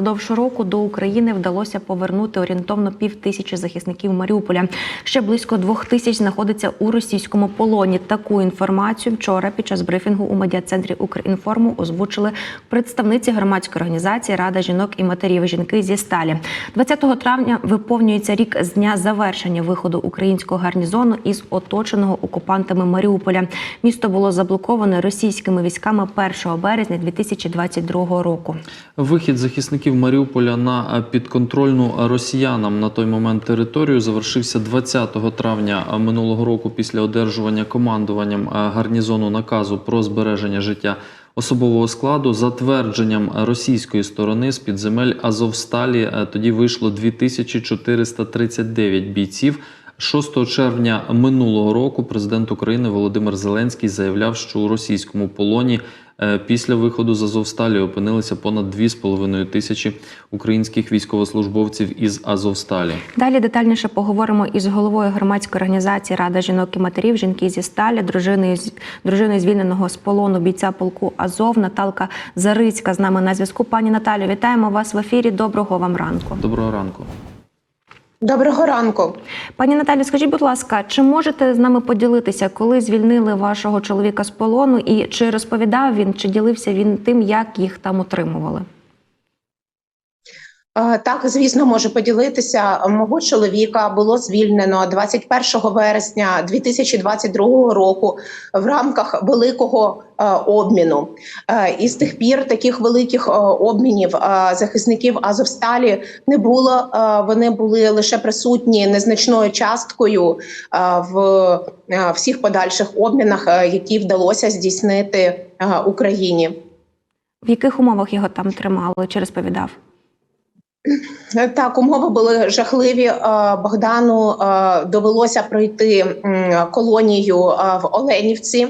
Упродовж року до України вдалося повернути орієнтовно пів тисячі захисників Маріуполя. Ще близько двох тисяч знаходиться у російському полоні. Таку інформацію вчора під час брифінгу у медіа-центрі Укрінформу озвучили представниці громадської організації Рада жінок і матерів жінки зі сталі. 20 травня виповнюється рік з дня завершення виходу українського гарнізону із оточеного окупантами Маріуполя. Місто було заблоковане російськими військами 1 березня 2022 року. Вихід захисників Маріуполя на е, підконтрольну росіянам на той момент територію завершився 20 травня минулого року після одержування командуванням е, гарнізону наказу про збереження життя особового складу. Затвердженням російської сторони з під земель Азовсталі е, тоді вийшло 2439 бійців. 6 червня минулого року президент України Володимир Зеленський заявляв, що у російському полоні після виходу з Азовсталі опинилися понад 2,5 тисячі українських військовослужбовців із Азовсталі. Далі детальніше поговоримо із головою громадської організації Рада жінок і матерів жінки зі сталі, дружиною дружиною звільненого з полону бійця полку Азов Наталка Зарицька з нами на зв'язку. Пані Наталю, вітаємо вас в ефірі. Доброго вам ранку. Доброго ранку. Доброго ранку. Пані Наталю, скажіть, будь ласка, чи можете з нами поділитися, коли звільнили вашого чоловіка з полону, і чи розповідав він, чи ділився він тим, як їх там утримували? Е, Так, звісно, можу поділитися. Мого чоловіка було звільнено 21 вересня 2022 року в рамках великого е, обміну. Е, І з тих пір таких великих обмінів захисників Азовсталі не було. Вони були лише присутні незначною часткою в всіх подальших обмінах, які вдалося здійснити Україні. В яких умовах його там тримали? Чи розповідав? Так, умови були жахливі. Е, Богдану е, довелося пройти колонію е, в Оленівці.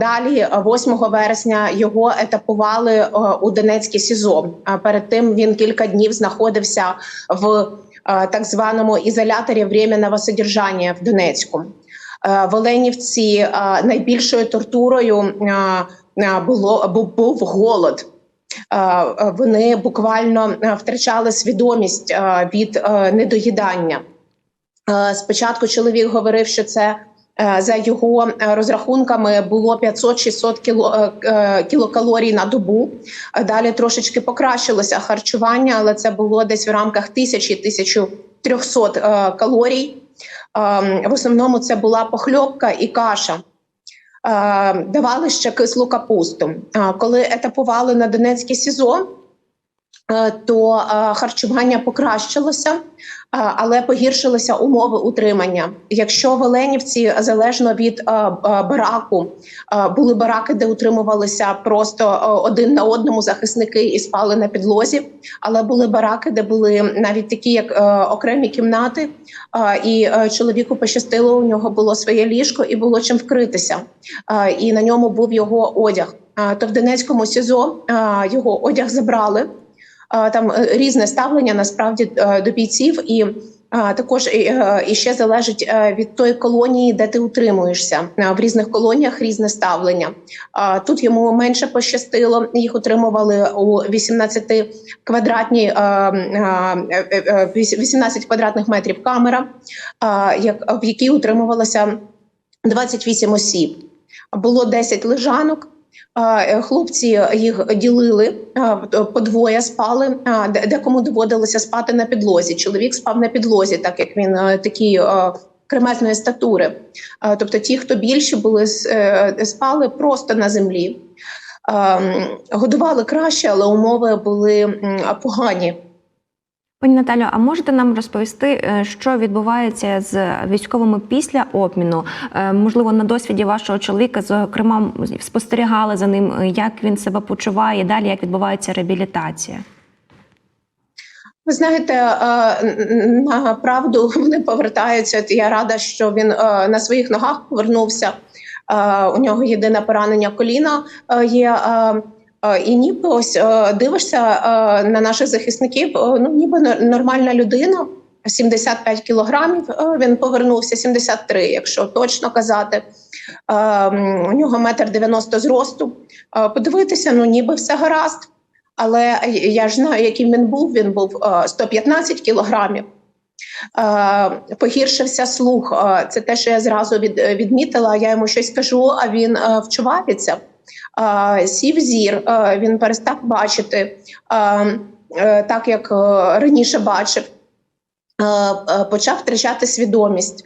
Далі, 8 вересня, його етапували у Донецьке СІЗО. Перед тим він кілька днів знаходився в так званому ізоляторі временного содержання в Донецьку. В Оленівці найбільшою тортурою було був голод. Е, е, Вони буквально е, втрачали свідомість від недоїдання. Спочатку чоловік говорив, що це за його розрахунками було 500-600 кіло, е, е, кілокалорій на добу. Далі трошечки покращилося харчування, але це було десь в рамках 1000-1300 е, калорій. Е, В основному це була похльопка і каша. Е, Давали ще кислу капусту. Е, Коли етапували на Донецьке СІЗО, то е, харчування покращилося, е, але погіршилися умови утримання. Якщо в Оленівці залежно від е, е, бараку е, були бараки, де утримувалися просто е, один на одному захисники і спали на підлозі, але були бараки, де були навіть такі, як е, окремі кімнати, е, і е, чоловіку пощастило. У нього було своє ліжко і було чим вкритися, Е, і на ньому був його одяг. Е, То в Донецькому СІЗО е, його одяг забрали. Там е, різне ставлення насправді е, до бійців, і також і, е, ще залежить від тої колонії, де ти утримуєшся. В різних колоніях різне ставлення. Тут йому менше пощастило. Їх утримували у 18 квадратній е, е, е, е, 18 квадратних метрів камера, в якій утримувалося 28 осіб. Було 10 лежанок. Е, Хлопці їх ділили е, по двоє спали. Декому доводилося спати на підлозі. Чоловік спав на підлозі, так як він е, такий е, кремезної статури. Тобто, ті, хто більше були, спали просто на землі. Ем, Годували краще, але умови були погані. Пані Наталю, а можете нам розповісти, е, що відбувається з військовими після обміну? Е, Можливо, на досвіді вашого чоловіка, зокрема, спостерігали за ним, е, як він себе почуває, далі як відбувається реабілітація? Ви знаєте, на правду вони повертаються. Я рада, що він на своїх ногах повернувся. У нього єдине поранення коліна є. І ніби ось е, дивишся е, на наших захисників. е, Ну ніби нормальна людина. 75 кілограмів. Він повернувся 73, якщо точно казати. У нього метр 90 зросту. Подивитися, ну ніби все гаразд. Але я ж знаю, яким він був. Він був е, 115 кілограмів. Погіршився слух. Це те, що я зразу відмітила. Я йому щось кажу, а він вчувається. Сів зір, він перестав бачити е, так, як е, раніше бачив. Е, Почав втрачати свідомість.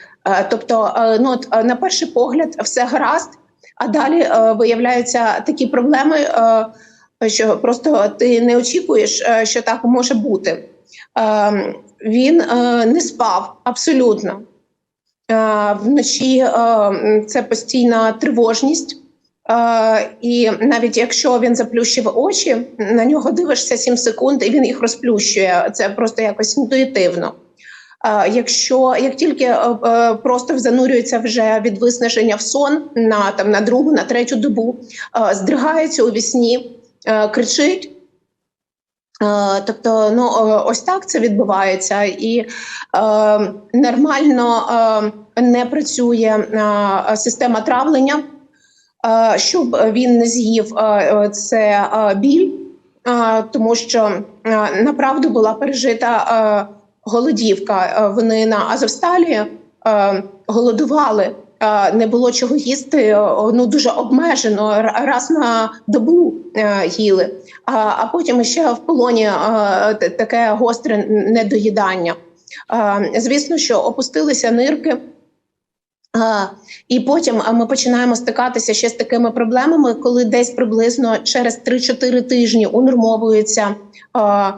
Тобто, ну от, на перший погляд, все гаразд, а далі виявляються такі проблеми, що просто ти не очікуєш, що так може бути. Він не спав абсолютно. Вночі це постійна тривожність. І навіть якщо він заплющив очі, на нього дивишся 7 секунд, і він їх розплющує. Це просто якось інтуїтивно. Якщо як тільки е, е, просто занурюється вже від виснаження в сон на там на другу, на третю добу, здригається у вісні, кричить. Тобто, ну ось так це відбувається, і е, нормально е, не працює е, система травлення, щоб він не з'їв е, це біль, тому що направду була пережита голодівка. Вони на Азовсталі голодували. Не було чого їсти, ну дуже обмежено раз на добу їли. А, потім ще в полоні таке гостре недоїдання. Звісно, що опустилися нирки. І потім ми починаємо стикатися ще з такими проблемами, коли десь приблизно через 3-4 тижні унормовується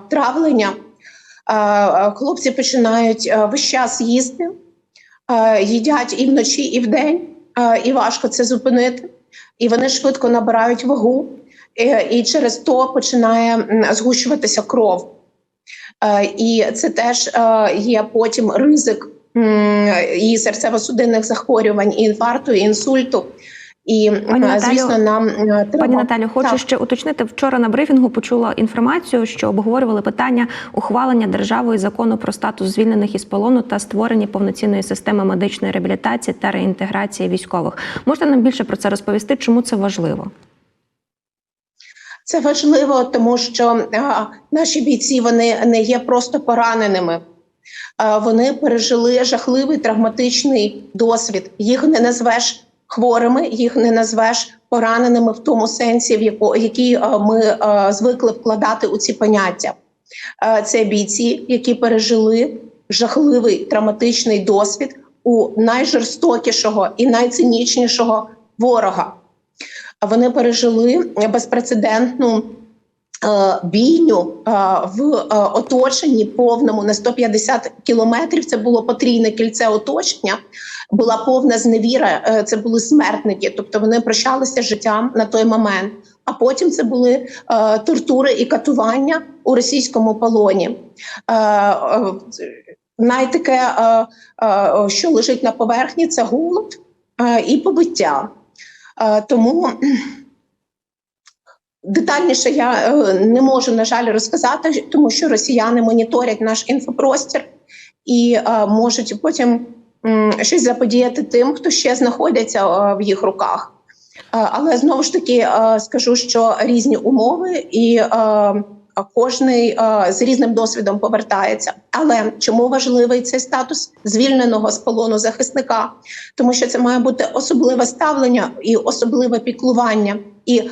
травлення. Хлопці починають весь час їсти, їдять і вночі, і вдень, і важко це зупинити. І вони швидко набирають вагу, і через то починає згущуватися кров. І це теж є потім ризик і серцево-судинних захворювань, і інфаркту, і інсульту. І Пані е, Наталю, звісно, нам е, треба Пані Наталю, хочу Так. ще уточнити. Вчора на брифінгу почула інформацію, що обговорювали питання ухвалення державою закону про статус звільнених із полону та створення повноцінної системи медичної реабілітації та реінтеграції військових. Можете нам більше про це розповісти? Чому це важливо? Це важливо, тому що а, наші бійці вони не є просто пораненими. Вони пережили жахливий травматичний досвід. Їх не назвеш хворими, їх не назвеш пораненими в тому сенсі, в яко, який ми звикли вкладати у ці поняття. Це бійці, які пережили жахливий травматичний досвід у найжорстокішого і найцинічнішого ворога. Вони пережили безпрецедентну бійню е, в е, оточенні повному на 150 кілометрів. Це було потрійне кільце оточення, була повна зневіра. е, Це були смертники, тобто вони прощалися життям на той момент. А потім це були е, тортури і катування у російському полоні. Е, е, Найтаке, е, е, що лежить на поверхні, це голод е, і побиття. Е, Тому детальніше я е, не можу, на жаль, розказати, тому що росіяни моніторять наш інфопростір і е, можуть потім щось заподіяти тим, хто ще знаходиться е, в їх руках. Але знову ж таки скажу, що різні умови і кожний з різним досвідом повертається. Але чому важливий цей статус звільненого з полону захисника? Тому що це має бути особливе ставлення і особливе піклування, і е,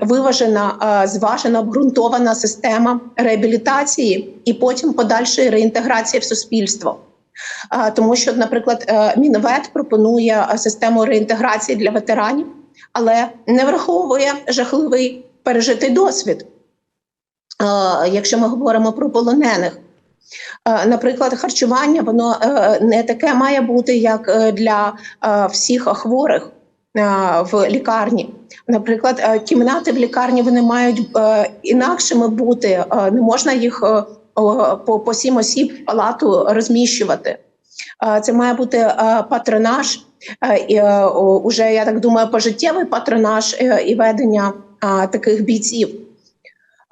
виважена, е, зважена, обґрунтована система реабілітації і потім подальшої реінтеграції в суспільство. Е, Тому що, наприклад, е, Мінвет пропонує е, систему реінтеграції для ветеранів, але не враховує жахливий пережитий досвід. Е, Якщо ми говоримо про полонених, Е, наприклад, харчування воно е, не таке має бути, як для всіх хворих в лікарні. Наприклад, е, кімнати в лікарні вони мають е, інакшими бути. е, Не можна їх е, по, по сім осіб в палату розміщувати. Е, Це має бути е, патронаж, е, і, е, уже я так думаю, пожиттєвий патронаж е, і ведення е, таких бійців.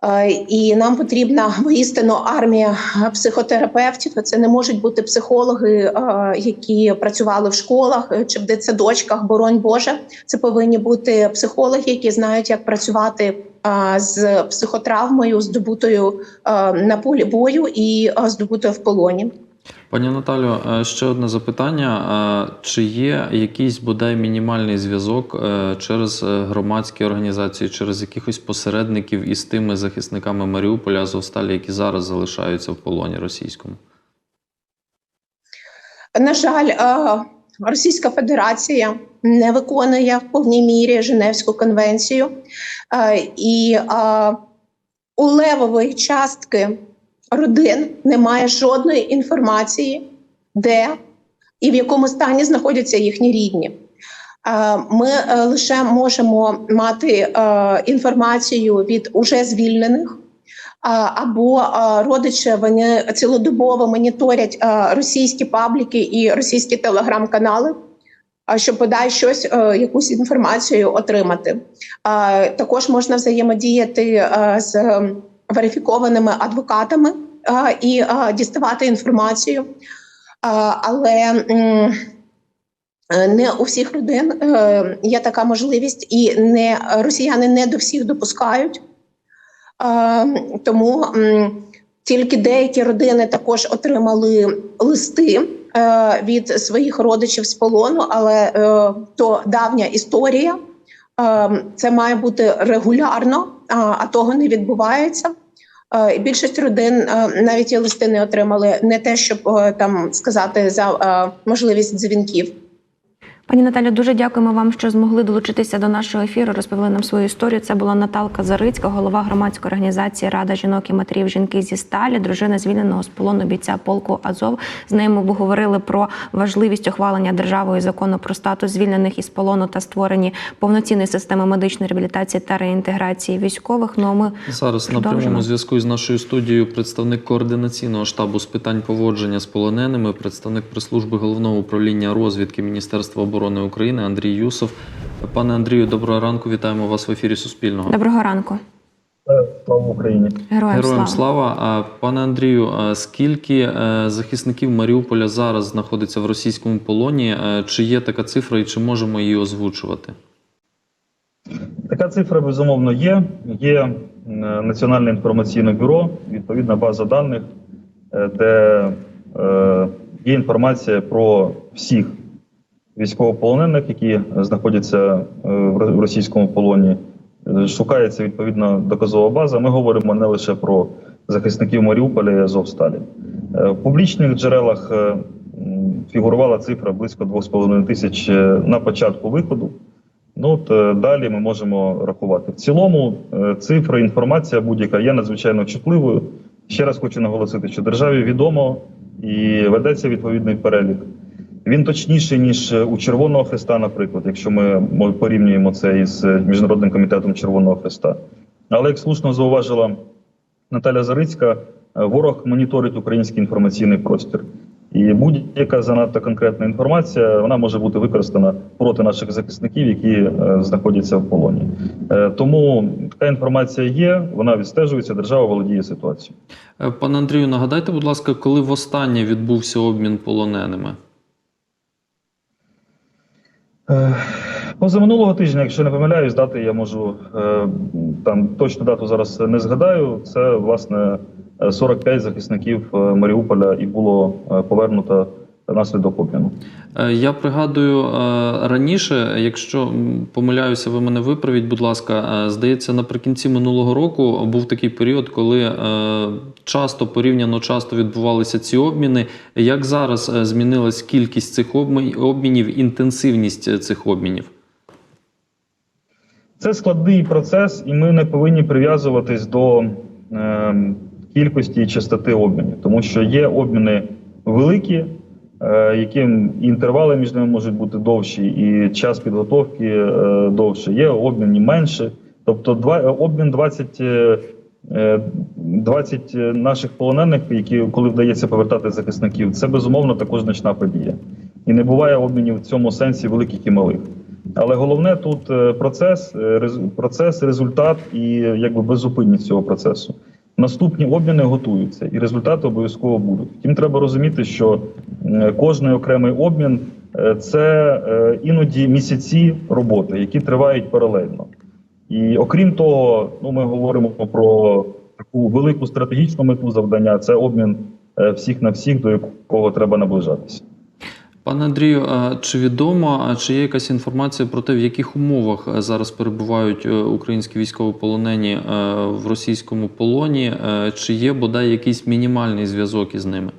Е, І нам потрібна воістину армія психотерапевтів. Це не можуть бути психологи, е, які працювали в школах е, чи в дитсадочках, боронь Боже. Це повинні бути психологи, які знають, як працювати з психотравмою, здобутою на полі бою і здобутою в полоні. Пані Наталю, е, ще одне запитання: Е, чи є якийсь бодай мінімальний зв'язок е, через громадські організації, через якихось посередників із тими захисниками Маріуполя Азовсталі, які зараз залишаються в полоні російському? На жаль, Російська Федерація не виконує в повній мірі Женевську конвенцію, і у левової частки родин немає жодної інформації, де і в якому стані знаходяться їхні рідні. Е, Ми е, лише можемо мати е, інформацію від уже звільнених. Або родичі вони цілодобово моніторять російські пабліки і російські телеграм-канали, щоб подай щось, якусь інформацію отримати. Також можна взаємодіяти з верифікованими адвокатами і діставати інформацію. Але не у всіх родин е, є така можливість, і не росіяни не до всіх допускають. Тому тільки деякі родини також отримали листи е, від своїх родичів з полону, але е, то давня історія. Е, Це має бути регулярно, а, того не відбувається. Е, І більшість родин е, навіть і листи не отримали, не те, щоб е, там сказати за можливість дзвінків. Пані Наталю, дуже дякуємо вам, що змогли долучитися до нашого ефіру. Розповіли нам свою історію. Це була Наталка Зарицька, голова громадської організації Рада жінок і матерів жінки зі сталі, дружина звільненого з полону бійця полку Азов. З нею ми говорили про важливість ухвалення державою закону про статус звільнених із полону та створені повноцінної системи медичної реабілітації та реінтеграції військових. Ну а ми Зараз на прямому зв'язку із нашою студією представник координаційного штабу з питань поводження з полоненими, представник прес-служби головного управління розвідки Міністерства оборони України Андрій Юсов. Пане Андрію, доброго ранку. Вітаємо вас в ефірі Суспільного. доброго ранку. Слава Україні. Героям, Героям слава. слава. Пане Андрію, скільки е, захисників Маріуполя зараз знаходиться в російському полоні? Е, Чи є така цифра і чи можемо її озвучувати? Така цифра безумовно є. Є е, Національне інформаційне бюро, відповідна база даних, е, де е, є інформація про всіх військовополонених, які знаходяться е, в російському полоні. Е, Шукається відповідна доказова база. Ми говоримо не лише про захисників Маріуполя і Азовсталі. Е, В публічних джерелах фігурувала цифра близько 2,5 тисяч на початку виходу. Ну от далі ми можемо рахувати. В цілому цифра, інформація будь-яка є надзвичайно чутливою. Ще раз хочу наголосити, що державі відомо і ведеться відповідний перелік. Він точніший ніж у Червоного Христа, наприклад, якщо ми порівнюємо це із е, міжнародним комітетом Червоного Христа. Але як слушно зауважила Наталя Зарицька, е, ворог моніторить український інформаційний простір. І будь-яка занадто конкретна інформація вона може бути використана проти наших захисників, які е, знаходяться в полоні. Е, тому така інформація є, вона відстежується, держава володіє ситуацією. Е, Пане Андрію, нагадайте, будь ласка, коли востаннє відбувся обмін полоненими? Е, Позаминулого тижня, якщо не помиляюсь, дати я можу е, там точну дату зараз не згадаю. Це власне е, 45 захисників е, Маріуполя і було повернуто внаслідок обміну. Е, Я пригадую е, раніше, якщо помиляюся, ви мене виправіть, будь ласка. е, Здається, наприкінці минулого року був такий період, коли часто порівняно часто відбувалися ці обміни. Як зараз змінилась кількість цих обмінів, інтенсивність цих обмінів? Це складний процес, і ми не повинні прив'язуватись до е, кількості і частоти обмінів, тому що є обміни великі, е, яким інтервали між ними можуть бути довші, і час підготовки е, довше. Є обміни менше. Тобто, два обмін 20, е, е, 20 наших полонених, які коли вдається повертати захисників, це безумовно також значна подія. І не буває обмінів в цьому сенсі великих і малих. Але головне тут процес, процес, результат і якби беззупинність цього процесу. Наступні обміни готуються, і результати обов'язково будуть. Втім, треба розуміти, що е, кожний окремий обмін е, це е, іноді місяці роботи, які тривають паралельно. І окрім того, ну ми говоримо про таку велику стратегічну мету завдання це обмін всіх на всіх, до якого треба наближатися. Пане Андрію, чи відомо, чи є якась інформація про те, в яких умовах е, зараз перебувають е, українські військовополонені е, в російському полоні? Чи є бодай якийсь мінімальний зв'язок із ними?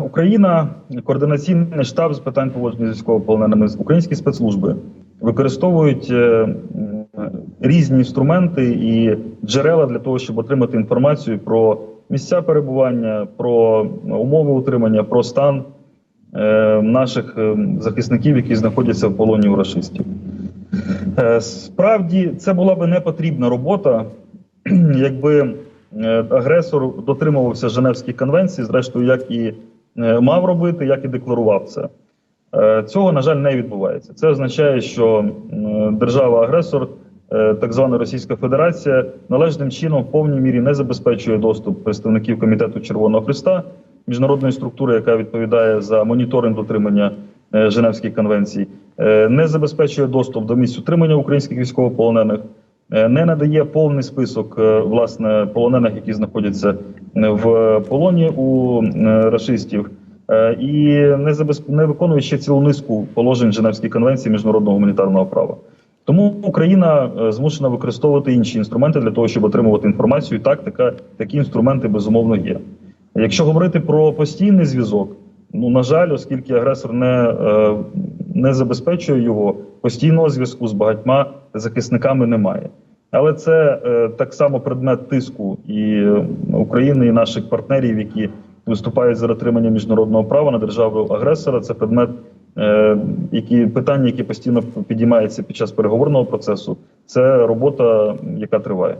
Україна, координаційний штаб з питань поводження з військовополоненими, українські спецслужби використовують різні інструменти і джерела для того, щоб отримати інформацію про місця перебування, про умови утримання, про стан е, наших е, захисників, які знаходяться в полоні у рашистів. Е, Справді, це була би не потрібна робота, якби е, агресор дотримувався Женевських конвенцій, зрештою, як і е, мав робити, як і декларував це. Цього, на жаль, не відбувається. Це означає, що держава-агресор, так звана Російська Федерація, належним чином в повній мірі не забезпечує доступ представників комітету Червоного Христа, міжнародної структури, яка відповідає за моніторинг дотримання е, Женевських конвенцій, е, не забезпечує доступ до місць утримання українських військовополонених, е, не надає повний список е, власне полонених, які знаходяться е, в полоні у е, рашистів. Е, і не забезп... не виконує ще цілу низку положень Женевської конвенції міжнародного гуманітарного права. Тому Україна е, змушена використовувати інші інструменти для того, щоб отримувати інформацію. І так, така, такі інструменти безумовно є. Якщо говорити про постійний зв'язок, ну на жаль, оскільки агресор не, е, не забезпечує його, постійного зв'язку з багатьма захисниками немає. Але це е, так само предмет тиску і України, і наших партнерів, які виступають за дотримання міжнародного права на державу агресора. Це предмет, які питання, які постійно підіймаються під час переговорного процесу. Це робота, яка триває.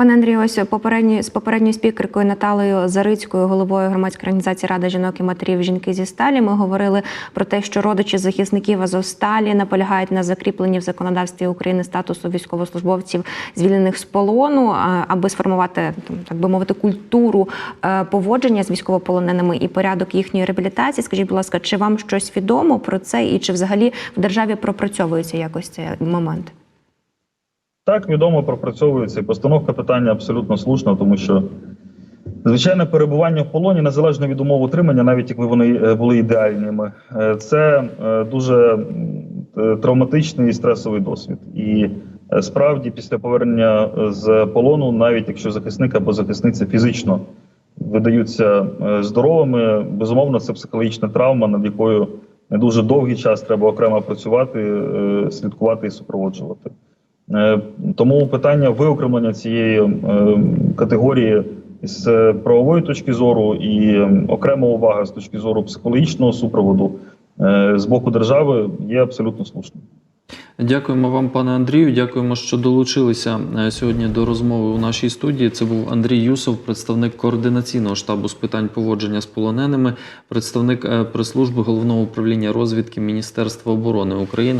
Пане Андрію, ось попередні, з попередньою спікеркою Наталею Зарицькою, головою громадської організації Рада жінок і матерів жінки зі сталі, ми говорили про те, що родичі захисників Азовсталі наполягають на закріпленні в законодавстві України статусу військовослужбовців, звільнених з полону, аби сформувати так би мовити культуру е, поводження з військовополоненими і порядок їхньої реабілітації. Скажіть, будь ласка, чи вам щось відомо про це, і чи взагалі в державі пропрацьовується якось цей момент? Так, відомо пропрацьовується і постановка питання абсолютно слушна, тому що звичайне перебування в полоні, незалежно від умов утримання, навіть якби вони е, були ідеальними, е, це е, дуже травматичний і стресовий досвід. І справді, після повернення з полону, навіть якщо захисник або захисниця фізично видаються здоровими, безумовно, це психологічна травма, над якою не дуже довгий час треба окремо працювати, слідкувати і супроводжувати. Е, Тому питання виокремлення цієї е, категорії з е, правової точки зору і окрема увага з точки зору психологічного супроводу з боку держави є абсолютно слушним. Дякуємо вам, пане Андрію. Дякуємо, що долучилися сьогодні до розмови у нашій студії. Це був Андрій Юсов, представник координаційного штабу з питань поводження з полоненими, представник прес-служби головного управління розвідки Міністерства оборони України.